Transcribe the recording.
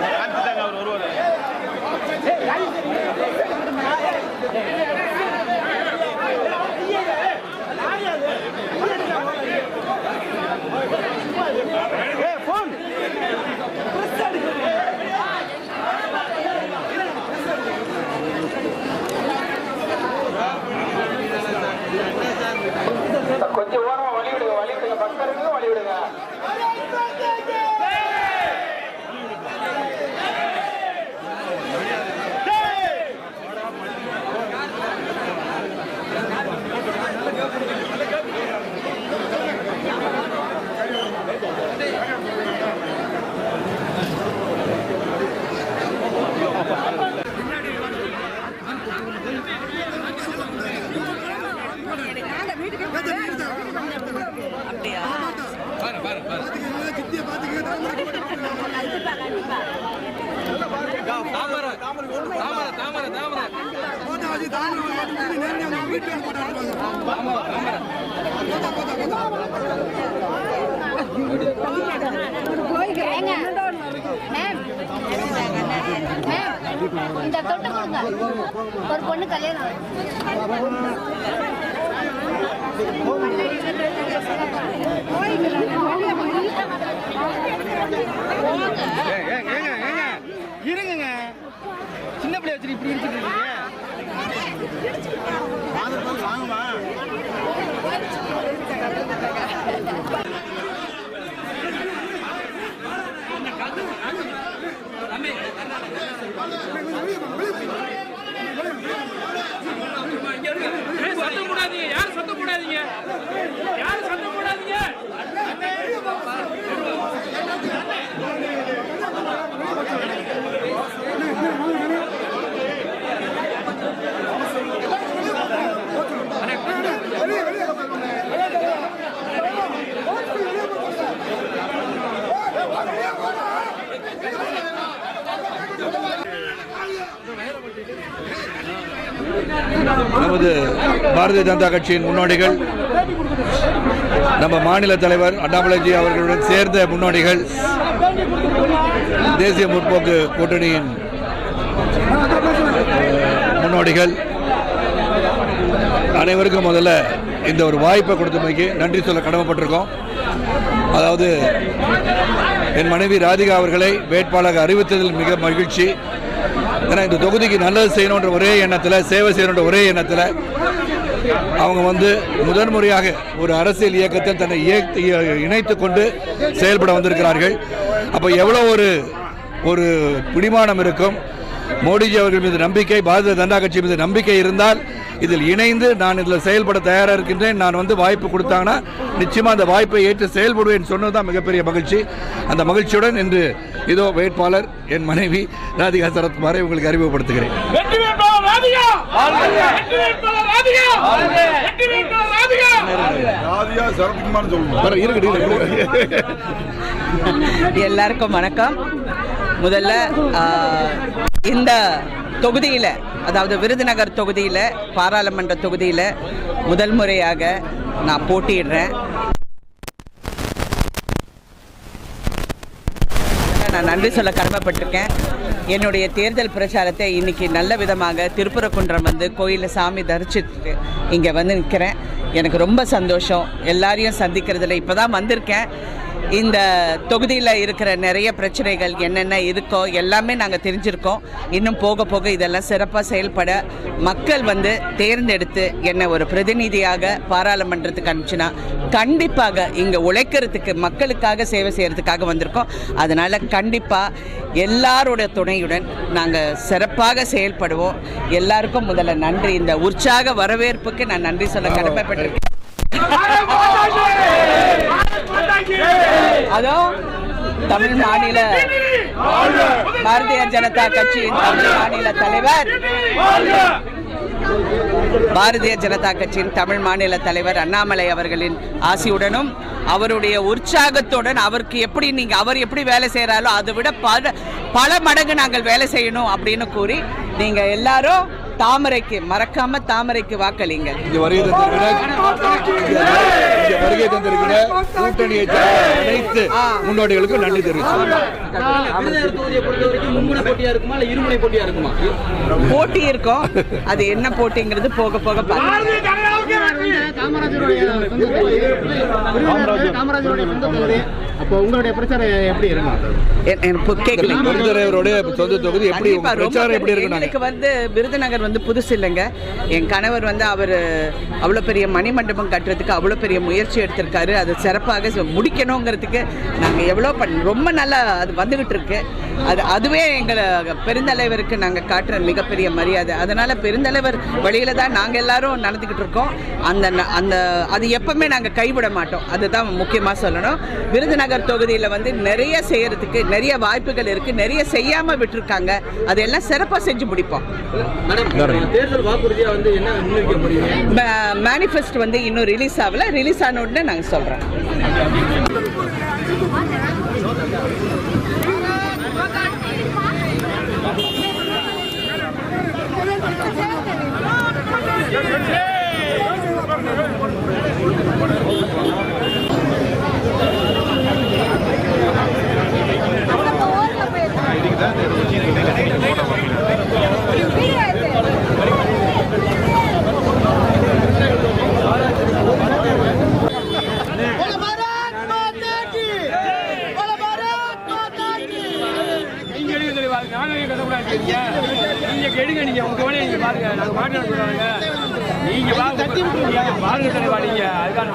காமிச்சுட்டாங்க அவர் வருவார். அப்படியா ஏங்க, மேம், மேம், இந்த தொட்டு கொடுங்க ஒரு பொண்ணு கல்யாணம் ஏங்க ஏங்க சின்ன பிள்ளை வச்சுட்டு இப்படி இடிச்சிட்டு இருக்கீங்க வாங்கம்மா நமது பாரதிய ஜனதா கட்சியின் முன்னோடிகள் நம்ம மாநில தலைவர் அண்ணாமலைஜி அவர்களுடன் சேர்ந்த முன்னோடிகள் தேசிய முற்போக்கு கூட்டணியின் முன்னோடிகள். அனைவருக்கும் முதல்ல இந்த ஒரு வாய்ப்பை கொடுத்தமைக்கு நன்றி சொல்ல கடமைப்பட்டிருக்கோம். அதாவது என் மனைவி ராதிகா அவர்களை வேட்பாளராக அறிவித்ததில் மிக மகிழ்ச்சி. ஏன்னா இந்த தொகுதிக்கு நல்லது செய்யணுன்ற ஒரே எண்ணத்தில் சேவை செய்யணுன்ற ஒரே எண்ணத்தில் அவங்க வந்து முதன்முறையாக ஒரு அரசியல் இயக்கத்தில் தன்னை இணைத்து கொண்டு செயல்பட வந்திருக்கிறார்கள். அப்போ எவ்வளோ ஒரு ஒரு பிடிமானம் இருக்கும். மோடிஜி அவர்கள் மீது நம்பிக்கை பாரதிய ஜனதா கட்சி மீது நம்பிக்கை இருந்தால் இதில் இணைந்து நான் இதில் செயல்பட தயாராக இருக்கின்றேன். நான் வந்து வாய்ப்பு கொடுத்தாங்கன்னா நிச்சயமாக அந்த வாய்ப்பை ஏற்று செயல்படுவேன் சொன்னது தான் மிகப்பெரிய மகிழ்ச்சி. அந்த மகிழ்ச்சியுடன் இன்று இதோ வேட்பாளர் என் மனைவி ராதிகா சரத்குமாரை உங்களுக்கு அறிமுகப்படுத்துகிறேன். எல்லாருக்கும் வணக்கம். முதல்ல இந்த தொகுதியில் அதாவது விருதுநகர் தொகுதியில் பாராளுமன்ற தொகுதியில் முதல் முறையாக நான் போட்டியிடுறேன். நான் நன்றி சொல்ல கடமைப்பட்டிருக்கேன். என்னுடைய தேர்தல் பிரச்சாரத்தை இன்னைக்கு நல்ல விதமாக திருப்புரக்குன்றம் வந்து கோயிலில் சாமி தரிச்சிட்டு இங்கே வந்து நிற்கிறேன் எனக்கு ரொம்ப சந்தோஷம். எல்லாரையும் சந்திக்கிறதுல இப்போ தான் வந்திருக்கேன். இந்த தொகுதியில் இருக்கிற நிறைய பிரச்சனைகள் என்னென்ன இருக்கோ எல்லாமே நாங்கள் தெரிஞ்சிருக்கோம். இன்னும் போக போக இதெல்லாம் சிறப்பாக செயல்பட மக்கள் வந்து தேர்ந்தெடுத்து என்னை ஒரு பிரதிநிதியாக பாராளுமன்றத்துக்கு அனுப்பிச்சுனா கண்டிப்பாக இங்கே உழைக்கிறதுக்கு மக்களுக்காக சேவை செய்கிறதுக்காக வந்திருக்கோம். அதனால் கண்டிப்பாக எல்லாரோட துணையுடன் நாங்கள் சிறப்பாக செயல்படுவோம். எல்லாருக்கும் முதல்ல நன்றி. இந்த உற்சாக வரவேற்புக்கு நான் நன்றி சொல்ல கடமைப்பட்டிருக்கேன். அதோ தமிழ் மாநில பாரதிய ஜனதா கட்சியின் தமிழ் மாநில தலைவர். பாரதிய ஜனதா கட்சியின் தமிழ் மாநில தலைவர் அண்ணாமலை அவர்களின் ஆசியுடனும் அவருடைய உற்சாகத்துடன் அவருக்கு எப்படி நீங்க அவர் எப்படி வேலை செய்யறாரோ அதை விட பல பல மடங்கு நாங்கள் வேலை செய்யணும் அப்படின்னு கூறி நீங்க எல்லாரும் தாமரைக்கு மறக்காம தாமரைக்கு வாக்களிங்க. இங்கே வருகை தந்திருக்கிற இங்கே வருகை தந்திருக்கிற கூட்டணியை அனைத்து முன்னோடிகளுக்கும் நன்றி இருக்குமா போட்டி இருக்கும். அது என்ன போட்டிங்கிறது போக போக காமராஜருடைய காமராஜருடைய அப்போ உங்களுடைய பிரச்சாரம் எப்படி இருக்கும்? எனக்கு வந்து விருதுநகர் வந்து புதுசு இல்லைங்க. என் கணவர் வந்து அவர் அவ்வளோ பெரிய மணிமண்டபம் கட்டுறதுக்கு அவ்வளோ பெரிய முயற்சி எடுத்திருக்காரு. அது சிறப்பாக முடிக்கணுங்கிறதுக்கு நாங்கள் எவ்வளோ பண் ரொம்ப நல்லா அது வந்துகிட்டு இருக்கு. அது அதுவே எங்களை பெருந்தலைவருக்கு நாங்கள் காட்டுற மிகப்பெரிய மரியாதை. அதனால பெருந்தலைவர் வழியில தான் நாங்கள் எல்லாரும் நடந்துக்கிட்டு இருக்கோம். அந்த அந்த அது எப்பவுமே நாங்கள் கைவிட மாட்டோம். அதுதான் முக்கியமாக சொல்லணும். விருதுநகர் தொகுதியில் வந்து நிறைய செய்யறதுக்கு நிறைய வாய்ப்புகள் இருக்கு. நிறைய செய்யாம விட்டுருக்காங்க. அதெல்லாம் சிறப்பாக செஞ்சு முடிப்போம். மேடம் தேர்தல் வாக்குறுதியா வந்து என்ன முன்வைக்க போறீங்க? மேனிஃபெஸ்ட் வந்து இன்னும் ரிலீஸ் ஆகல. ரிலீஸ் ஆன உடனே நாங்கள் சொல்கிறோம் நீங்க எடுக்க சொல்லி பாருங்க கட்டக்கூடாது நீங்க எடுங்க நீங்க உங்க வேலையை நீங்க பாருங்க. நாங்க மாட்டு நீங்க பாருங்க பாருங்க தலைவா நீங்க. அதுக்கான